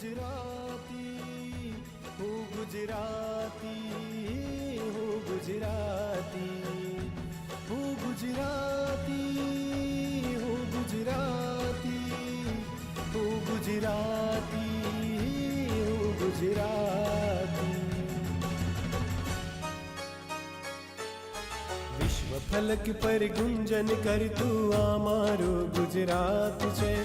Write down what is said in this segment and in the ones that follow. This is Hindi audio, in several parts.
गुजराती, हो गुजराती हो गुजराती। हो गुजराती हो गुजराती हो गुजराती हो गुजराती। विश्व फलक पर गुंजन कर तू आमारो गुजरात जय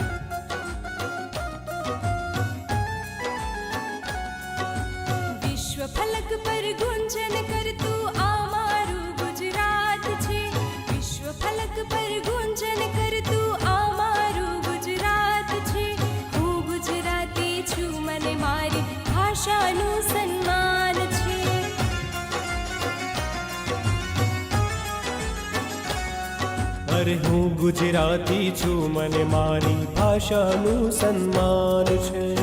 ભાષાનું સન્માન છે અરે હું ગુજરાતી છું મને મારી ભાષાનું સન્માન છે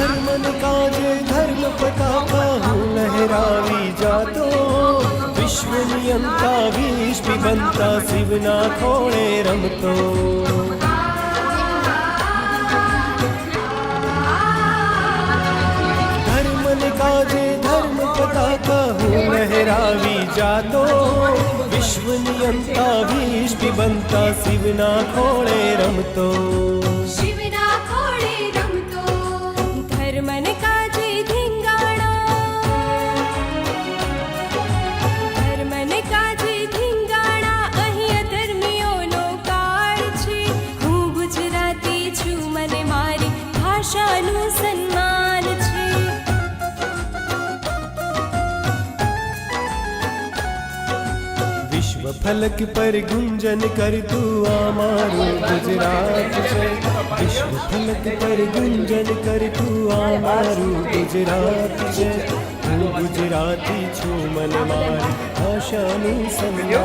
धर्मन काजे धर्म पताका हूँ लहरावी जातो। विश्व नियंता विश्व बनता, शिव ना खोड़े धर्म धर्मन काजे धर्म पताका हूँ लहरावी जातो। विश्व नियंता विश्व बनता, शिव ना खोड़े रमतो। फलक पर गुंजन कर तू आमारो गुजरात विश्व फलक पर गुंजन कर तू आमारो गुजरात तू गुजराती छो मन मार आशा ने समझा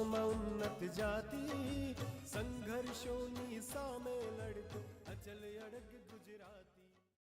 ધર્મમાં ઉન્નત જાતિ સંઘર્ષોની સામે લડતું અચલ અડગ ગુજરાત